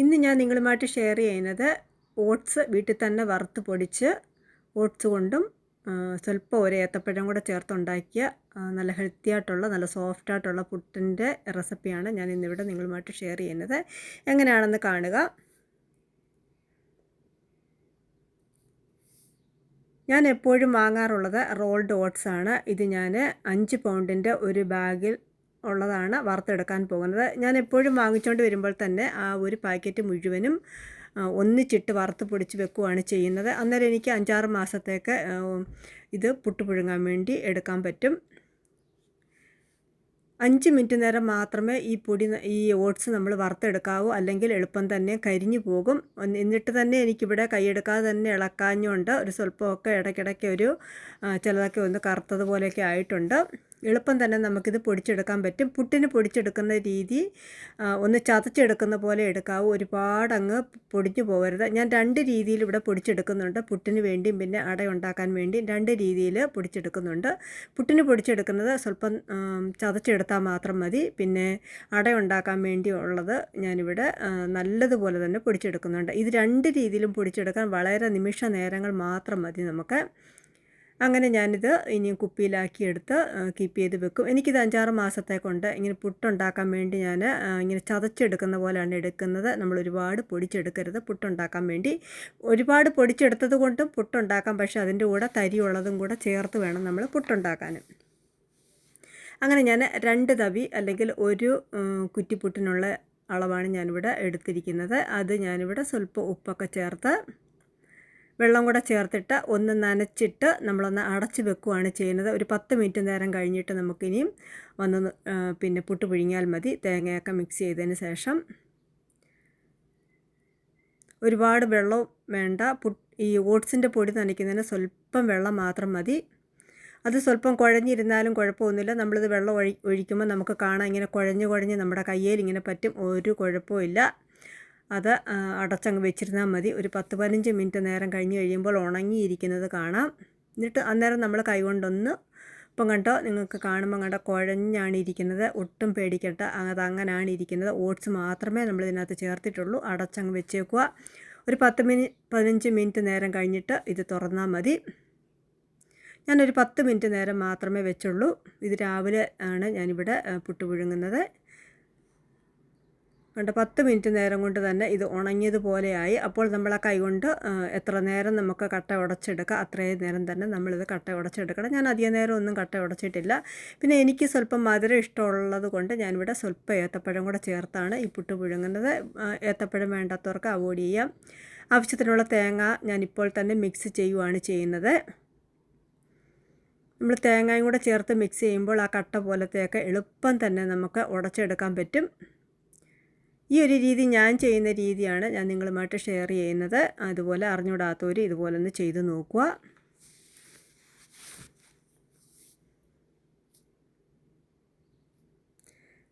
ഇന്ന് ഞാൻ നിങ്ങളുമായിട്ട് ഷെയർ ചെയ്യുന്നത് ഓട്സ് വീട്ടിൽ തന്നെ വറുത്ത് പൊടിച്ച് ഓട്സ് കൊണ്ടും സ്വല്പം ഒരു ഏത്തപ്പഴം കൂടെ ചേർത്തുണ്ടാക്കിയ നല്ല ഹെൽത്തി ആയിട്ടുള്ള നല്ല സോഫ്റ്റ് ആയിട്ടുള്ള പുട്ടിന്റെ റെസിപ്പിയാണ് ഞാൻ ഇന്നിവിടെ നിങ്ങളുമായിട്ട് ഷെയർ ചെയ്യുന്നത്. എങ്ങനെയാണെന്ന് കാണുക. ഞാൻ എപ്പോഴും വാങ്ങാറുള്ളത് റോൾഡ് ഓട്സ് ആണ്. ഇത് ഞാൻ അഞ്ച് പൗണ്ടിന്റെ ഒരു ബാഗിൽ ഉള്ളതാണ് വറുത്തെടുക്കാൻ പോകുന്നത്. ഞാൻ എപ്പോഴും വാങ്ങിച്ചുകൊണ്ട് വരുമ്പോൾ തന്നെ ആ ഒരു പാക്കറ്റ് മുഴുവനും ഒന്നിച്ചിട്ട് വറുത്ത് പൊടിച്ച് വെക്കുകയാണ് ചെയ്യുന്നത്. അന്നേരം എനിക്ക് അഞ്ചാറ് മാസത്തേക്ക് ഇത് പുട്ടുപുഴുങ്ങാൻ വേണ്ടി എടുക്കാൻ പറ്റും. അഞ്ച് മിനിറ്റ് നേരം മാത്രമേ ഈ പൊടി ഈ ഓട്സ് നമ്മൾ വറുത്തെടുക്കാവൂ അല്ലെങ്കിൽ എളുപ്പം തന്നെ കരിഞ്ഞു പോകും. എന്നിട്ട് തന്നെ എനിക്കിവിടെ കൈയെടുക്കാതെ തന്നെ ഇളക്കാഞ്ഞുകൊണ്ട് ഒരു സ്വല്പമൊക്കെ ഇടയ്ക്കിടയ്ക്ക് ഒരു ചിലതൊക്കെ ഒന്ന് കറുത്തതുപോലെയൊക്കെ ആയിട്ടുണ്ട്. എളുപ്പം തന്നെ നമുക്കിത് പൊടിച്ചെടുക്കാൻ പറ്റും. പുട്ടിന് പൊടിച്ചെടുക്കുന്ന രീതി ഒന്ന് ചതച്ചെടുക്കുന്ന പോലെ എടുക്കാവൂ. ഒരുപാട് അങ്ങ് പൊടിഞ്ഞു പോകരുത്. ഞാൻ രണ്ട് രീതിയിൽ ഇവിടെ പൊടിച്ചെടുക്കുന്നുണ്ട്. പുട്ടിന് വേണ്ടിയും പിന്നെ അട ഉണ്ടാക്കാൻ വേണ്ടിയും രണ്ട് രീതിയിൽ പൊടിച്ചെടുക്കുന്നുണ്ട്. പുട്ടിന് പൊടിച്ചെടുക്കുന്നത് സ്വല്പം ചതച്ചെടുത്താൽ മാത്രം മതി. പിന്നെ അട ഉണ്ടാക്കാൻ വേണ്ടി ഉള്ളത് ഞാനിവിടെ നല്ലതുപോലെ തന്നെ പൊടിച്ചെടുക്കുന്നുണ്ട്. ഇത് രണ്ട് രീതിയിലും പൊടിച്ചെടുക്കാൻ വളരെ നിമിഷ നേരങ്ങൾ മാത്രം മതി നമുക്ക്. അങ്ങനെ ഞാനിത് ഇനി കുപ്പിയിലാക്കി എടുത്ത് കീപ്പ് ചെയ്ത് വെക്കും. എനിക്കിത് അഞ്ചാറ് മാസത്തേക്കൊണ്ട് ഇങ്ങനെ പുട്ടുണ്ടാക്കാൻ വേണ്ടി ഞാൻ ഇങ്ങനെ ചതച്ചെടുക്കുന്ന പോലെയാണ് എടുക്കുന്നത്. നമ്മൾ ഒരുപാട് പൊടിച്ചെടുക്കരുത്. പുട്ടുണ്ടാക്കാൻ വേണ്ടി ഒരുപാട് പൊടിച്ചെടുത്തത് കൊണ്ടും പുട്ടുണ്ടാക്കാം. പക്ഷേ അതിന്റെ കൂടെ തരി ഉള്ളതും കൂടെ ചേർത്ത് വേണം നമ്മൾ പുട്ടുണ്ടാക്കാൻ. അങ്ങനെ ഞാൻ രണ്ട് തവി അല്ലെങ്കിൽ ഒരു കുറ്റിപ്പുട്ടിനുള്ള അളവാണ് ഞാനിവിടെ എടുത്തിരിക്കുന്നത്. അത് ഞാനിവിടെ സ്വല്പം ഉപ്പൊക്കെ ചേർത്ത് വെള്ളം കൂടെ ചേർത്തിട്ട് ഒന്ന് നനച്ചിട്ട് നമ്മളൊന്ന് അടച്ച് വെക്കുകയാണ് ചെയ്യുന്നത്. ഒരു പത്ത് മിനിറ്റ് നേരം കഴിഞ്ഞിട്ട് നമുക്കിനിയും ഒന്ന് പിന്നെ പുട്ട് പുഴുങ്ങിയാൽ മതി. തേങ്ങയൊക്കെ മിക്സ് ചെയ്തതിന് ശേഷം ഒരുപാട് വെള്ളവും വേണ്ട. ഈ ഓട്സിന്റെ പൊടി നനയ്ക്കുന്നതിന് സ്വല്പം വെള്ളം മാത്രം മതി. അത് സ്വല്പം കുഴഞ്ഞിരുന്നാലും കുഴപ്പമൊന്നുമില്ല. നമ്മളിത് വെള്ളം ഒഴി ഒഴിക്കുമ്പോൾ നമുക്ക് കാണാം. ഇങ്ങനെ കുഴഞ്ഞ് കുഴഞ്ഞ് നമ്മുടെ കയ്യിൽ ഇങ്ങനെ പറ്റും. ഒരു കുഴപ്പമില്ല അത് അടച്ചങ്ങ് വെച്ചിരുന്നാൽ മതി. ഒരു പത്ത് പതിനഞ്ച് മിനിറ്റ് നേരം കഴിഞ്ഞ് കഴിയുമ്പോൾ ഉണങ്ങിയിരിക്കുന്നത് കാണാം. എന്നിട്ട് അന്നേരം നമ്മൾ കൈകൊണ്ടൊന്ന് ഇപ്പം കണ്ടോ നിങ്ങൾക്ക് കാണുമ്പോൾ കണ്ടോ കുഴഞ്ഞാണ് ഇരിക്കുന്നത്. ഒട്ടും പേടിക്കണ്ട. അത് അങ്ങനെയാണ് ഇരിക്കുന്നത്. ഓട്സ് മാത്രമേ നമ്മൾ ഇതിനകത്ത് ചേർത്തിട്ടുള്ളൂ. അടച്ചങ്ങ് വെച്ചേക്കുക. ഒരു പത്ത് മിനി പതിനഞ്ച് മിനിറ്റ് നേരം കഴിഞ്ഞിട്ട് ഇത് തുറന്നാൽ മതി. ഞാനൊരു പത്ത് മിനിറ്റ് നേരം മാത്രമേ വെച്ചുള്ളൂ. ഇത് രാവിലെ ആണ് ഞാനിവിടെ പുട്ട് പുഴുങ്ങുന്നത്. കണ്ട? പത്ത് മിനിറ്റ് നേരം കൊണ്ട് തന്നെ ഇത് ഉണങ്ങിയതുപോലെയായി. അപ്പോൾ നമ്മൾ ആ കൈ കൊണ്ട് എത്ര നേരം നമുക്ക് കട്ട ഉടച്ചെടുക്കാം? അത്രയും നേരം തന്നെ നമ്മളിത് കട്ട ഉടച്ചെടുക്കണം. ഞാൻ അധിക നേരം ഒന്നും കട്ട ഉടച്ചിട്ടില്ല. പിന്നെ എനിക്ക് സ്വല്പം മധുരം ഇഷ്ടമുള്ളത് കൊണ്ട് ഞാനിവിടെ സ്വല്പം ഏത്തപ്പഴം കൂടെ ചേർത്താണ്. ഈ പുട്ട് പുഴുങ്ങുന്നത്. ഏത്തപ്പഴം വേണ്ടാത്തവർക്ക് അവോയ്ഡ് ചെയ്യാം. ആവശ്യത്തിനുള്ള തേങ്ങ ഞാനിപ്പോൾ തന്നെ മിക്സ് ചെയ്യുവാണ് ചെയ്യുന്നത്. നമ്മൾ തേങ്ങയും കൂടെ ചേർത്ത് മിക്സ് ചെയ്യുമ്പോൾ ആ കട്ട പോലത്തെയൊക്കെ എളുപ്പം തന്നെ നമുക്ക് ഉടച്ചെടുക്കാൻ പറ്റും. ഈ ഒരു രീതി ഞാൻ ചെയ്യുന്ന രീതിയാണ് ഞാൻ നിങ്ങളുമായിട്ട് ഷെയർ ചെയ്യുന്നത്. അതുപോലെ അറിഞ്ഞുകൂടാത്തവർ ഇതുപോലെ ഒന്ന് ചെയ്ത് നോക്കുക.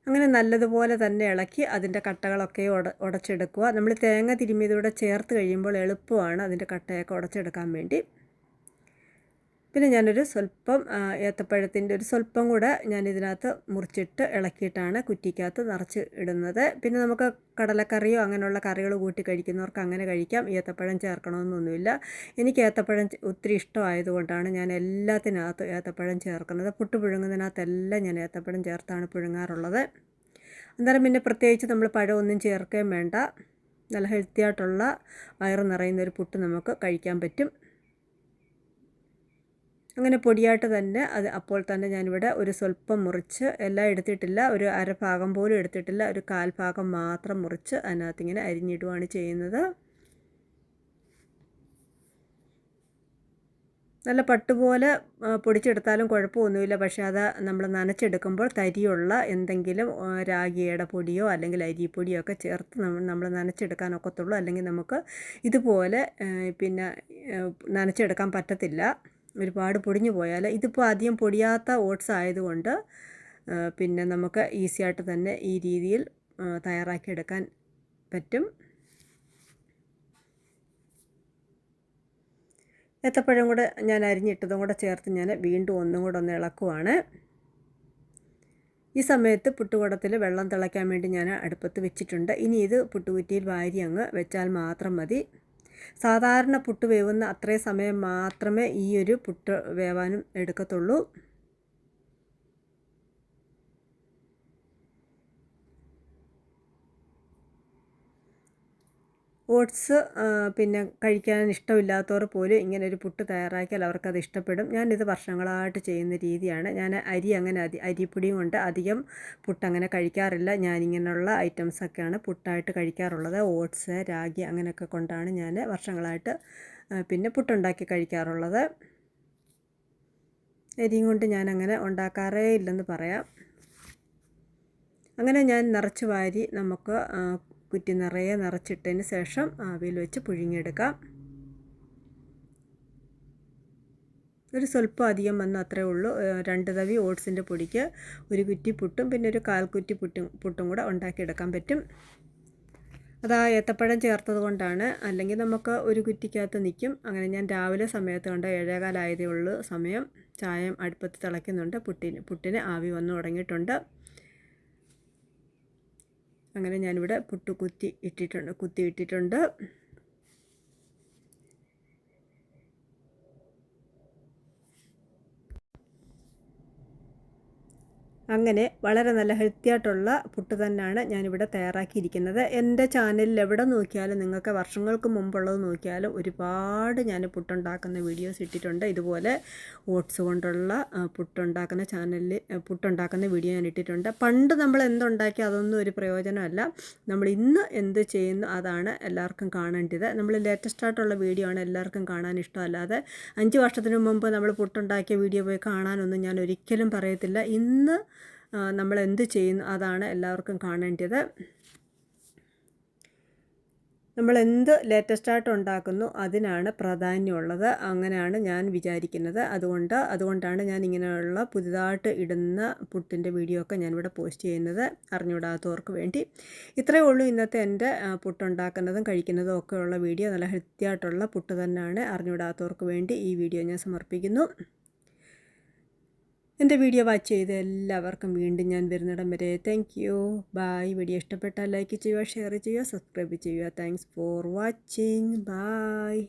അങ്ങനെ നല്ലതുപോലെ തന്നെ ഇളക്കി അതിന്റെ കട്ടകളൊക്കെ ഉട ഉടച്ചെടുക്കുക. നമ്മൾ തേങ്ങ തിരുമ്മിയതൂടെ ചേർത്ത് കഴിയുമ്പോൾ എളുപ്പമാണ് അതിന്റെ കട്ടയൊക്കെ ഉടച്ചെടുക്കാൻ വേണ്ടി. പിന്നെ ഞാനൊരു സ്വല്പം ഏത്തപ്പഴത്തിന്റെ ഒരു സ്വല്പം കൂടെ ഞാൻ ഇതിനകത്ത് മുറിച്ചിട്ട് ഇളക്കിയിട്ടാണ് കുറ്റിക്കകത്ത് നിറച്ച് ഇടുന്നത്. പിന്നെ നമുക്ക് കടലക്കറിയോ അങ്ങനെയുള്ള കറികൾ കൂട്ടി കഴിക്കുന്നവർക്ക് അങ്ങനെ കഴിക്കാം. ഏത്തപ്പഴം ചേർക്കണമെന്നൊന്നുമില്ല. എനിക്ക് ഏത്തപ്പഴം ഒത്തിരി ഇഷ്ടമായതുകൊണ്ടാണ് ഞാൻ എല്ലാത്തിനകത്ത് ഏത്തപ്പഴം ചേർക്കുന്നത്. പുട്ട് പുഴുങ്ങുന്നതിനകത്തെല്ലാം ഞാൻ ഏത്തപ്പഴം ചേർത്താണ് പുഴുങ്ങാറുള്ളത്. അന്നേരം പിന്നെ പ്രത്യേകിച്ച് നമ്മൾ പഴമൊന്നും ചേർക്കുകയും വേണ്ട. നല്ല ഹെൽത്തി ആയിട്ടുള്ള വയറ് നിറയുന്ന ഒരു പുട്ട് നമുക്ക് കഴിക്കാൻ പറ്റും. അങ്ങനെ പൊടിയായിട്ട് തന്നെ അത് അപ്പോൾ തന്നെ ഞാനിവിടെ ഒരു സ്വല്പം മുറിച്ച് എല്ലാം എടുത്തിട്ടില്ല ഒരു അരഭാഗം പോലും എടുത്തിട്ടില്ല ഒരു കാൽഭാഗം മാത്രം മുറിച്ച് അതിനകത്ത് ഇങ്ങനെ അരിഞ്ഞിടുകയാണ് ചെയ്യുന്നത്. നല്ല പട്ടുപോലെ പൊടിച്ചെടുത്താലും കുഴപ്പമൊന്നുമില്ല പക്ഷേ അത് നമ്മൾ നനച്ചെടുക്കുമ്പോൾ തരിയുള്ള എന്തെങ്കിലും രാഗിയുടെ പൊടിയോ അല്ലെങ്കിൽ അരിപ്പൊടിയോ ഒക്കെ ചേർത്ത് നമ്മൾ നനച്ചെടുക്കാനൊക്കത്തുള്ളൂ അല്ലെങ്കിൽ നമുക്ക് ഇതുപോലെ പിന്നെ നനച്ചെടുക്കാൻ പറ്റത്തില്ല. ഒരുപാട് പൊടിഞ്ഞു പോയാൽ ഇതിപ്പോൾ ആദ്യം പൊടിയാത്ത ഓട്സ് ആയതുകൊണ്ട് പിന്നെ നമുക്ക് ഈസി ആയിട്ട് തന്നെ ഈ രീതിയിൽ തയ്യാറാക്കിയെടുക്കാൻ പറ്റും. ഏത്തപ്പഴം കൂടെ ഞാൻ അരിഞ്ഞിട്ടതും കൂടെ ചേർത്ത് ഞാൻ വീണ്ടും ഒന്നും കൂടെ ഒന്ന് ഇളക്കുവാണ്. ഈ സമയത്ത് പുട്ടുകുടത്തിൽ വെള്ളം തിളയ്ക്കാൻ വേണ്ടി ഞാൻ അടുപ്പത്ത് വെച്ചിട്ടുണ്ട്. ഇനി ഇത് പുട്ടുകുറ്റിയിൽ വാരി അങ്ങ് വെച്ചാൽ മാത്രം മതി. സാധാരണ പുട്ട് വേവുന്ന അത്രയും സമയം മാത്രമേ ഈ ഒരു പുട്ട് വേവാനും എടുക്കത്തുള്ളൂ. ഓട്സ് പിന്നെ കഴിക്കാൻ ഇഷ്ടമില്ലാത്തവർ പോലും ഇങ്ങനെ ഒരു പുട്ട് തയ്യാറാക്കിയാൽ അവർക്കത് ഇഷ്ടപ്പെടും. ഞാനിത് വർഷങ്ങളായിട്ട് ചെയ്യുന്ന രീതിയാണ്. ഞാൻ അരി അങ്ങനെ അതി അരിപ്പൊടിയും കൊണ്ട് അധികം പുട്ട് അങ്ങനെ കഴിക്കാറില്ല. ഞാനിങ്ങനെയുള്ള ഐറ്റംസൊക്കെയാണ് പുട്ടായിട്ട് കഴിക്കാറുള്ളത്. ഓട്സ് രാഗി അങ്ങനെയൊക്കെ കൊണ്ടാണ് ഞാൻ വർഷങ്ങളായിട്ട് പിന്നെ പുട്ടുണ്ടാക്കി കഴിക്കാറുള്ളത്. അരിയും കൊണ്ട് ഞാനങ്ങനെ ഉണ്ടാക്കാറേ ഇല്ലെന്ന് പറയാം. അങ്ങനെ ഞാൻ നിറച്ച് വാരി നമുക്ക് കുറ്റി നിറയെ നിറച്ചിട്ടതിന് ശേഷം ആവിയിൽ വെച്ച് പുഴുങ്ങിയെടുക്കാം. ഒരു സ്വല്പം അധികം വന്ന് അത്രേ ഉള്ളൂ. രണ്ട് തവി ഓട്സിന്റെ പൊടിക്ക് ഒരു കുറ്റി പുട്ടും പിന്നെ ഒരു കാൽ കുറ്റി പുട്ടും പുട്ടും കൂടെ ഉണ്ടാക്കിയെടുക്കാൻ പറ്റും. അതാ ഏത്തപ്പഴം ചേർത്തത് കൊണ്ടാണ്. അല്ലെങ്കിൽ നമുക്ക് ഒരു കുറ്റിക്കകത്ത് നിൽക്കും. അങ്ങനെ ഞാൻ രാവിലെ സമയത്ത് കൊണ്ട് ഏഴേകാലായതേ ഉള്ളൂ സമയം. ചായം അടുപ്പത്ത് തിളയ്ക്കുന്നുണ്ട്. പുട്ടിന് പുട്ടിന് ആവി വന്നു തുടങ്ങിയിട്ടുണ്ട്. അങ്ങനെ ഞാനിവിടെ പുട്ട് കുത്തി ഇട്ടിട്ടുണ്ട് കുത്തി ഇട്ടിട്ടുണ്ട്. അങ്ങനെ വളരെ നല്ല ഹെൽത്തി ആയിട്ടുള്ള പുട്ട് തന്നെയാണ് ഞാനിവിടെ തയ്യാറാക്കിയിരിക്കുന്നത്. എന്റെ ചാനലിൽ എവിടെ നോക്കിയാലും നിങ്ങൾക്ക് വർഷങ്ങൾക്ക് മുമ്പുള്ളത് നോക്കിയാലും ഒരുപാട് ഞാൻ പുട്ടുണ്ടാക്കുന്ന വീഡിയോസ് ഇട്ടിട്ടുണ്ട്. ഇതുപോലെ ഓട്സ് കൊണ്ടുള്ള പുട്ടുണ്ടാക്കുന്ന ചാനലിൽ പുട്ടുണ്ടാക്കുന്ന വീഡിയോ ഞാൻ ഇട്ടിട്ടുണ്ട്. പണ്ട് നമ്മൾ എന്തുണ്ടാക്കി അതൊന്നും ഒരു പ്രയോജനമല്ല. നമ്മൾ ഇന്ന് എന്ത് ചെയ്യുന്നു അതാണ് എല്ലാവർക്കും കാണേണ്ടത്. നമ്മൾ ലേറ്റസ്റ്റ് ആയിട്ടുള്ള വീഡിയോ ആണ് എല്ലാവർക്കും കാണാൻ ഇഷ്ടമല്ലാതെ. അഞ്ച് വർഷത്തിന് മുമ്പ് നമ്മൾ പുട്ടുണ്ടാക്കിയ വീഡിയോ പോയി കാണാനൊന്നും ഞാൻ ഒരിക്കലും പറയത്തില്ല. ഇന്ന് നമ്മൾ എന്ത് ചെയ്യുന്നു അതാണ് എല്ലാവർക്കും കാണേണ്ടത്. നമ്മൾ എന്ത് ലേറ്റസ്റ്റായിട്ട് ഉണ്ടാക്കുന്നു അതിനാണ് പ്രാധാന്യമുള്ളത്. അങ്ങനെയാണ് ഞാൻ വിചാരിക്കുന്നത്. അതുകൊണ്ട് അതുകൊണ്ടാണ് ഞാൻ ഇങ്ങനെയുള്ള പുതുതായിട്ട് ഇടുന്ന പുട്ടിന്റെ വീഡിയോ ഒക്കെ ഞാനിവിടെ പോസ്റ്റ് ചെയ്യുന്നത്. അറിഞ്ഞുവിടാത്തവർക്ക് വേണ്ടി. ഇത്രയേ ഉള്ളൂ ഇന്നത്തെ എന്റെ പുട്ടുണ്ടാക്കുന്നതും കഴിക്കുന്നതും ഒക്കെയുള്ള വീഡിയോ. നല്ല ഹെൽത്തി ആയിട്ടുള്ള പുട്ട് തന്നെയാണ്. അറിഞ്ഞുവിടാത്തവർക്ക് വേണ്ടി ഈ വീഡിയോ ഞാൻ സമർപ്പിക്കുന്നു. എന്റെ വീഡിയോ വാച്ച് ചെയ്ത എല്ലാവർക്കും വീണ്ടും ഞാൻ വരുന്നിടം വരെ. താങ്ക് യു ബായ് വീഡിയോ ഇഷ്ടപ്പെട്ടാൽ ലൈക്ക് ചെയ്യുക ഷെയർ ചെയ്യുക സബ്സ്ക്രൈബ് ചെയ്യുക. Thanks for watching bye